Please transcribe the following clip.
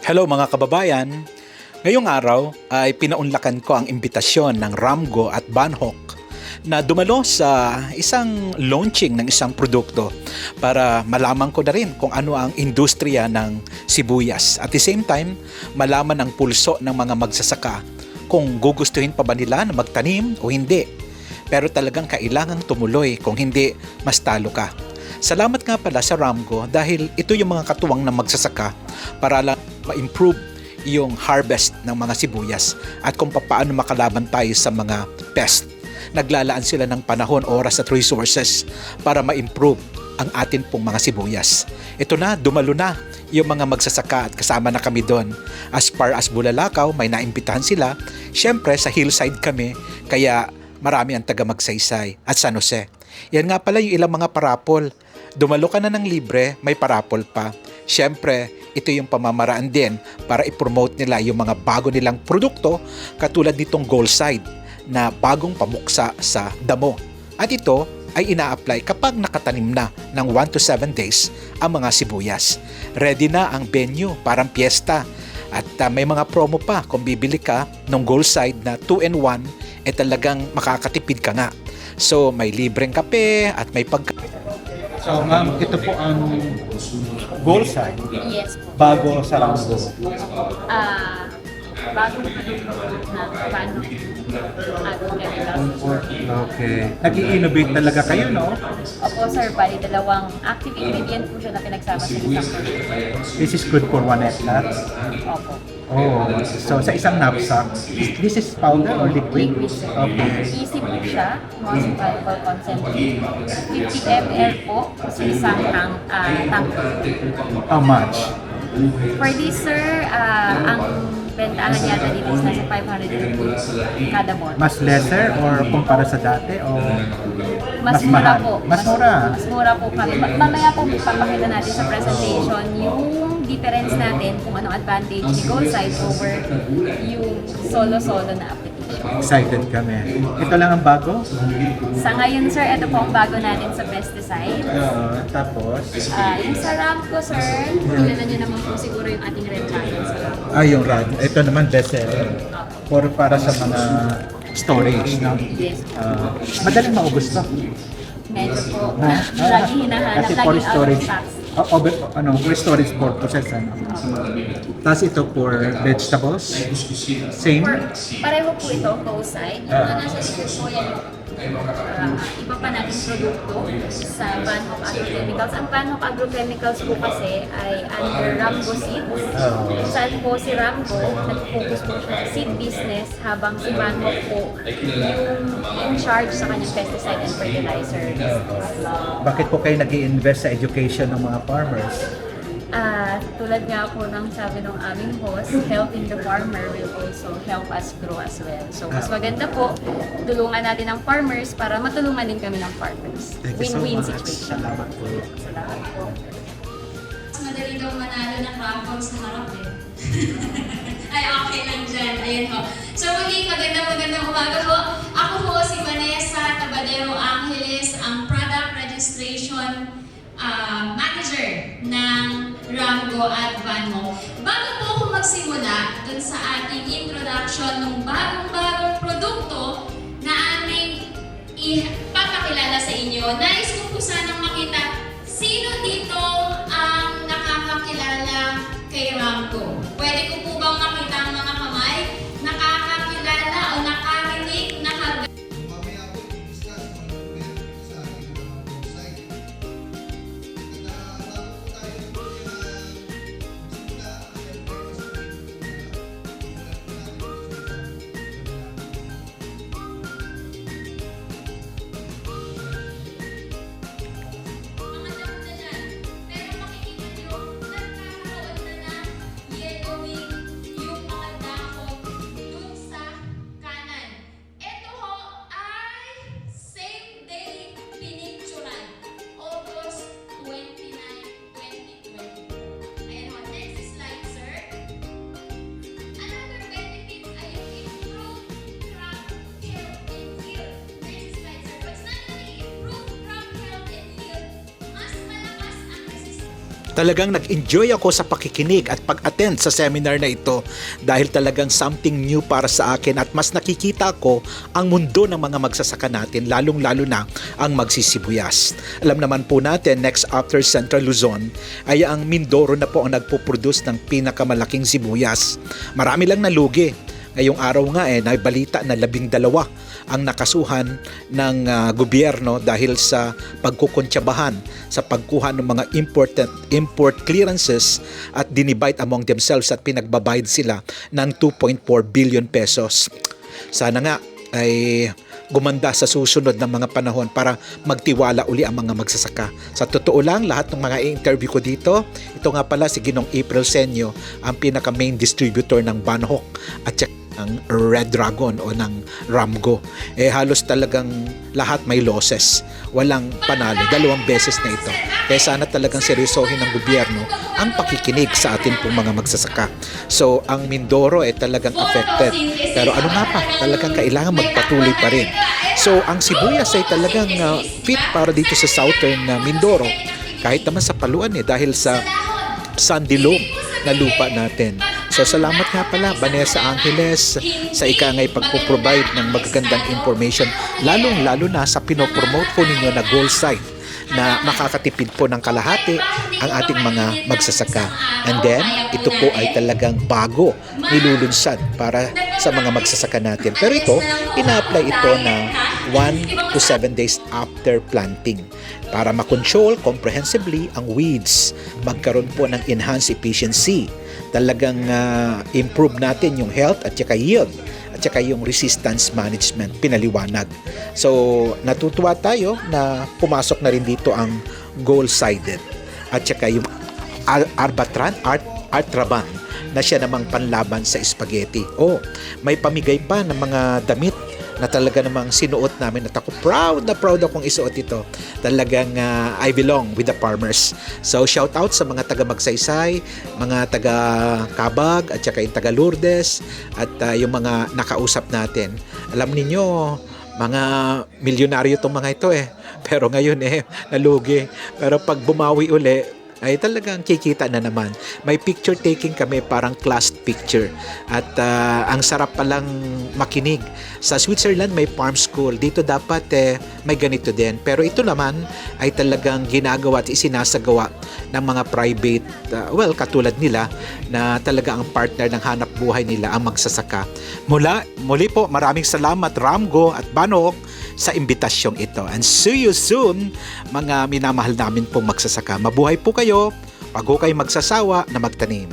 Hello mga kababayan! Ngayong araw ay pinaunlakan ko ang imbitasyon ng Ramgo at Banhok na dumalo sa isang launching ng isang produkto para malaman ko na rin kung ano ang industriya ng sibuyas. At the same time, malaman ang pulso ng mga magsasaka kung gugustuhin pa ba nila na magtanim o hindi. Pero talagang kailangang tumuloy kung hindi mas talo ka. Salamat nga pala sa Ramgo dahil ito yung mga katuwang na magsasaka para lang ma-improve yung harvest ng mga sibuyas at kung paano makalaban tayo sa mga pest. Naglalaan sila ng panahon, oras at resources para ma-improve ang atin pong mga sibuyas. Ito na, dumalo na yung mga magsasaka at kasama na kami doon. As far as Bulalakaw, may naimbitahan sila. Siyempre, sa hillside kami, kaya marami ang taga Magsaysay at San Jose. Yan nga pala yung ilang mga parapol. Dumalo ka na ng libre, may parapol pa. Siyempre, ito yung pamamaraan din para i-promote nila yung mga bago nilang produkto katulad nitong Side na bagong pamuksa sa damo. At ito ay ina-apply kapag nakatanim na ng 1 to 7 days ang mga sibuyas. Ready na ang venue, parang piyesta. At uh, may mga promo pa kung bibili ka ng Side na 2 and 1, eh talagang makakatipid ka nga. So may libreng kape at may pagka... So ma'am, ito po ang goal side Yes po. bago sa Rambo. Ah, bagong produkto na paano agrochemicals. Okay. Nag-i-innovate talaga kayo, no? Opo sir, bali dalawang active ingredient po siya na pinagsama sa isang product. This is good for one hectare. Opo. Oh, so sa isang knapsack, this is powder or liquid? Liquid sir. Okay. Easy po siya, modifiable concentrate. 50 ml po sa isang tank, ah, tank. How much? For this sir, ah, ang bentahan yata dito is nasa 500 rupees kada bottle. Mas lesser or kumpara sa dati o Mas, Mas mura po. Mas mura. Mas mura po kami. Ma- Mamaya po papakita natin sa presentation yung difference natin kung anong advantage ni Gold Side over yung solo-solo na application. excited kami. Ito lang ang bago? Sa ngayon, sir, ito po ang bago natin sa pesticide. Oo, tapos? Ah, yung sa Ramco, sir, kilala niyo naman po siguro yung ating red Ramco. Ah, yung rad. Ito naman best seller. For para sa mga storage? Yes. Ah, madaling maubos to. Medyo po, Ah, lagi hinahanap, Kasi lagi for out of storage, oh, oh, ano, for storage purposes, ano. Tapos ito for vegetables, same. For, pareho po ito, both side. Yung mga nasa likod po yan, ah, iba pa natin produkto sa Banhok Agrochemicals. Ang Banhok Agrochemicals po kasi ay under Rambo Seeds. Saan po si Rambo, nag-focus po siya sa seed business habang si Banhok po yung in charge sa kanyang pesticide and fertilizer. Bakit po kayo nag invest sa education ng mga farmers? Ah, tulad nga po ng sabi ng aming host, helping the farmer will also help us grow as well. So, mas maganda po, tulungan natin ang farmers para matulungan din kami ng farmers. Win-win situation. Salamat po. Salamat po. Mas madali daw manalo ng raffles sa harap eh. Ay, okay lang dyan. Ayan ho. So, muli, magandang magandang umaga ho. Ako ho si Vanessa Tabadero Angeles, ang Product Registration ah, Manager ng Ramgo at Banmo. Bago po ako magsimula dun sa ating introduction ng bagong-bagong produkto na aming ipapakilala sa inyo, nais ko po sanang makita sino dito ang nakakakilala kay Ramco. Pwede ko po Talagang nag-enjoy ako sa pakikinig at pag-attend sa seminar na ito dahil talagang something new para sa akin at mas nakikita ko ang mundo ng mga magsasaka natin lalong-lalo na ang magsisibuyas. Alam naman po natin next after Central Luzon ay ang Mindoro na po ang nagpo-produce ng pinakamalaking sibuyas. Marami lang nalugi. Ngayong araw nga eh, naibalita na labing dalawa ang nakasuhan ng ah, gobyerno dahil sa pagkukontsabahan sa pagkuha ng mga important import clearances at dinibite among themselves at pinagbabayad sila ng 2.4 billion pesos. Sana nga ay gumanda sa susunod ng mga panahon para magtiwala uli ang mga magsasaka. Sa totoo lang, lahat ng mga interview ko dito, ito nga pala si Ginong April Senyo, ang pinaka main distributor ng Banhok at saka ng Red Dragon o ng Ramgo. Eh halos talagang lahat may losses. Walang panalo. Dalawang beses na ito. Kaya sana talagang seryosohin ng gobyerno ang pakikinig sa atin pong mga magsasaka. So ang Mindoro ay talagang affected. Pero ano nga pa, talagang kailangan magpatuloy pa rin. So ang sibuyas ay talagang uh, fit para dito sa southern uh, Mindoro. Kahit naman sa paluan eh dahil sa sandy loam na lupa natin. So salamat nga pala Vanessa Angeles sa ika ngay pagpo-provide ng magagandang information lalong lalo na sa pinopromote po ninyo na goal site na makakatipid po ng kalahati ang ating mga magsasaka. And then, ito po ay talagang bago nilulunsad para sa mga magsasaka natin. Pero ito, ina-apply ito na 1 to 7 days after planting para makontrol comprehensively ang weeds, magkaroon po ng enhanced efficiency. Talagang ah, improve natin yung health at saka yield at saka yung resistance management pinaliwanag. So, natutuwa tayo na pumasok na rin dito ang goal-sided at saka yung Ar- Arbatran, Art, Artraban na siya namang panlaban sa spaghetti. Oh, may pamigay pa ng mga damit na talaga namang sinuot namin at ako proud na proud akong isuot ito. Talagang ah, I belong with the farmers. So shout out sa mga taga Magsaysay, mga taga Kabag at saka yung taga Lourdes at ah, yung mga nakausap natin. Alam ninyo, mga milyonaryo tong mga ito eh. Pero ngayon eh, nalugi. Pero pag bumawi uli, ay talagang kikita na naman. May picture taking kami parang class picture. At ah, ang sarap palang makinig. Sa Switzerland may farm school. Dito dapat eh, may ganito din. Pero ito naman ay talagang ginagawa at isinasagawa ng mga private, ah, well, katulad nila na talaga ang partner ng hanap buhay nila ang magsasaka. Mula, muli po, maraming salamat Ramgo at Banok sa imbitasyong ito. And see you soon, mga minamahal namin pong magsasaka. Mabuhay po kayo, pag ho kayo magsasawa na magtanim.